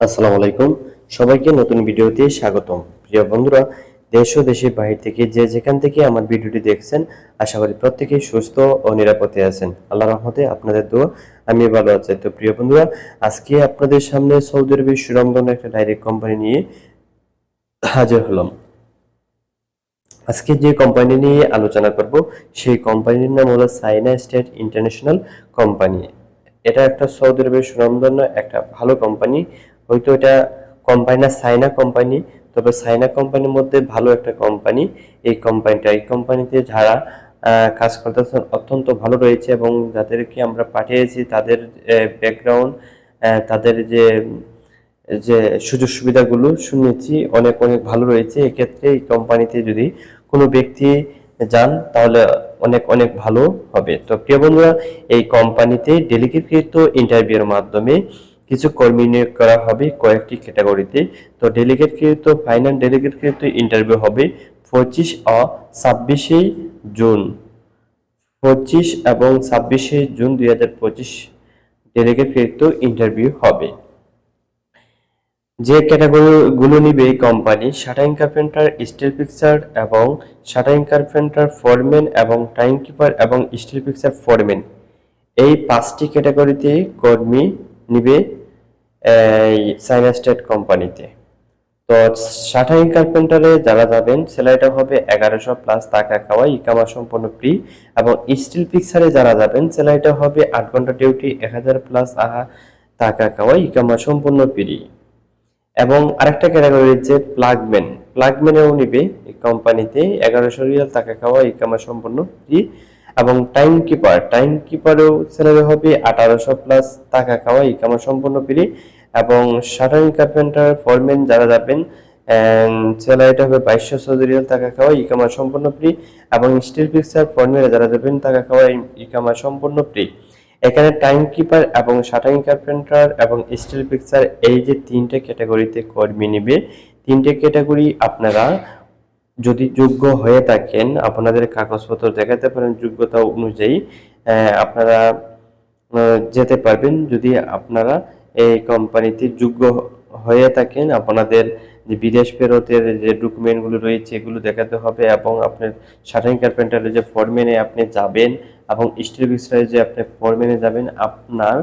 আসসালামু আলাইকুম। সবাইকে নতুন ভিডিওতে স্বাগতম। প্রিয় বন্ধুরা, দেশ ও দেশের বাহির থেকে যে যেখান থেকে আমার ভিডিওটি দেখছেন, আশা করি প্রত্যেকেই সুস্থ ও নিরাপদে আছেন। আল্লাহ রহমতে আপনাদের দোয়া, আমি ভালো আছি। তো প্রিয় বন্ধুরা, আজকে আপনাদের সামনে সৌদি আরবের সুরমদন একটা ডাইরেক্ট কোম্পানি নিয়ে হাজির হলাম। আজকে যে কোম্পানি নিয়ে আলোচনা করব, সেই কোম্পানির নাম হলো সাইনা স্টেট ইন্টারন্যাশনাল কোম্পানি এটা একটা সৌদি আরবের সুনামধন্য একটা ভালো কোম্পানি হয়তো এটা কোম্পানি না সাইনা কোম্পানি তবে সাইনা কোম্পানির মধ্যে ভালো একটা কোম্পানি এই কোম্পানিটা এই কোম্পানিতে যারা কাজ করতেছেন অত্যন্ত ভালো রয়েছে এবং যাদেরকে আমরা পাঠিয়েছি, তাদের ব্যাকগ্রাউন্ড তাদের যে যে সুযোগ সুবিধাগুলো শুনেছি, অনেক অনেক ভালো রয়েছে। এক্ষেত্রে এই কোম্পানিতে যদি কোনো ব্যক্তি যান, তাহলে অনেক অনেক ভালো হবে। তো প্রিয় বন্ধুরা, এই কোম্পানিতে ডেলিগেটকৃত ইন্টারভিউর মাধ্যমে কিছু কর্মী নিয়োগ করা হবে কয়েকটি ক্যাটাগরিতে। তো ডেলিগেটকৃত, ফাইনাল ডেলিগেটকৃত ইন্টারভিউ হবে পঁচিশ ও ছাব্বিশে জুন। পঁচিশ এবং ছাব্বিশে জুন দুই হাজার পঁচিশ ডেলিগেটকৃত ইন্টারভিউ হবে। যে ক্যাটাগরিগুলো নিবে company, shuttering carpenter, steel fixture এবং শাটারিং কার্পেন্টার, ফোরম্যান এবং টাইম কিপার এবং স্টিল পিকচার ফোরম্যান। এই পাঁচটি ক্যাটাগরিতে কর্মী নিবে এই সাইনা স্টেট কোম্পানিতে। তো শাটারিং কার্পেন্টারে যারা যাবেন স্যালারিটা হবে এগারোশো প্লাস টাকা খাওয়া, ইকামা সম্পূর্ণ ফ্রি এবং স্টিল পিকচারে যারা যাবেন স্যালারিটা হবে আট ঘণ্টা ডিউটি এক হাজার প্লাস আহা, টাকা খাওয়া, ইকামা সম্পূর্ণ ফ্রি এবং আরেকটা ক্যাটাগরি হচ্ছে প্লাগম্যান প্লাগম্যানেও নিবে এই কোম্পানিতে, এগারোশো রিয়াল টাকা খাওয়া, ইকামা সম্পূর্ণ ফ্রি এবং টাইম কিপার টাইম কিপারেও স্যালারি হবে, আঠারোশো প্লাস টাকা খাওয়া ইকামা সম্পূর্ণ ফ্রি এবং শাটারিং কার্পেন্টার ফরম্যান যারা যাবেন স্যালারিটা হবে বাইশশো রিয়াল টাকা খাওয়া ইকামা সম্পূর্ণ ফ্রি এবং স্টিল পিকচার ফরম্যানে যারা যাবেন, টাকা খাওয়া ইকামা সম্পূর্ণ ফ্রি এখানে টাইম কিপার এবং শাটারিং কার্পেন্টার এবং স্টিল পিকচার এই যে তিনটে ক্যাটাগরিতে কর্মী নেবে, তিনটে ক্যাটাগরি আপনারা যদি যোগ্য হয়ে থাকেন, আপনাদের কাগজপত্র দেখাতে পারেন যোগ্যতা অনুযায়ী আপনারা যেতে পারবেন। যদি আপনারা এই কোম্পানিতে যোগ্য হয়ে থাকেন, আপনাদের যে বিদেশ ফেরতের যে ডকুমেন্টগুলো রয়েছে, এগুলো দেখাতে হবে এবং আপনার শাটারিং কার্পেন্টারের যে ফরম্যানে আপনি যাবেন এবং স্টিল বিক্সারে যে আপনি ফরম্যানে যাবেন, আপনার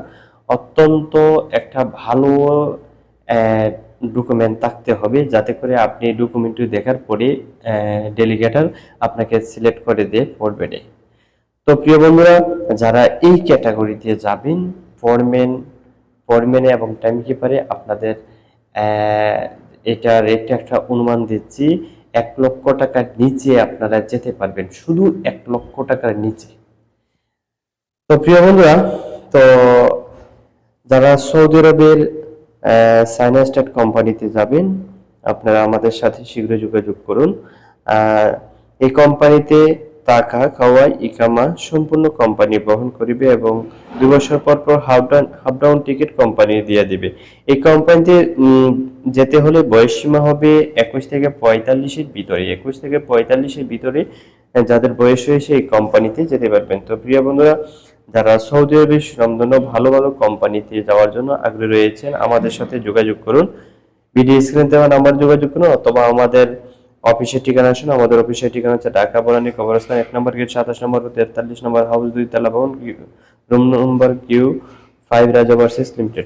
অত্যন্ত একটা ভালো ডকুমেন্ট থাকতে হবে, যাতে করে আপনি ডকুমেন্টটি দেখার পরে ডেলিগেটার আপনাকে সিলেক্ট করে দিয়ে ফরম্যানে তো প্রিয় বন্ধুরা, যারা এই ক্যাটাগরিতে যাবেন ফরম্যান ফরম্যানে এবং টাইম কিপারে আপনাদের এটা রেটটা একটা অনুমান দিচ্ছি, এক লক্ষ টাকার নিচে আপনারা যেতে পারবেন, শুধু এক লক্ষ টাকার নিচে। তো প্রিয় বন্ধুরা, তো যারা সৌদি আরবের সাইনা স্টেট কোম্পানিতে যাবেন। আপনারা আমাদের সাথে শীঘ্র যোগাযোগ করুন। আর এই কোম্পানিতে টাকা খাওয়া ইকামা সম্পূর্ণ কোম্পানি বহন করিবে এবং দুই বছর পর পর হাফ ডাউন টিকিট কোম্পানি দিয়ে দিবে। এই কোম্পানিতে যেতে হলে বয়স সীমা হবে একুশ থেকে পঁয়তাল্লিশের ভিতরে। একুশ থেকে পঁয়তাল্লিশের ভিতরে, যাদের বয়স হয়েছে এই কোম্পানিতে যেতে পারবেন। তো প্রিয় বন্ধুরা যারা সৌদি আরবের সুনামধন্য ভালো ভালো কোম্পানিতে যাওয়ার জন্য আগ্রহী রয়েছেন, আমাদের সাথে যোগাযোগ করুন। ভিডিও স্ক্রিনে দেওয়া নাম্বার যোগাযোগ করুন অথবা আমাদের অফিসের ঠিকানা আসুন আমাদের অফিসের ঠিকানা হচ্ছে ঢাকা, বনানী, কবরস্থান, এক নম্বর গেট, সাতাশ নম্বর তেতাল্লিশ নম্বর হাউস দুই, তালা ভবন room number Q five Raja versus limited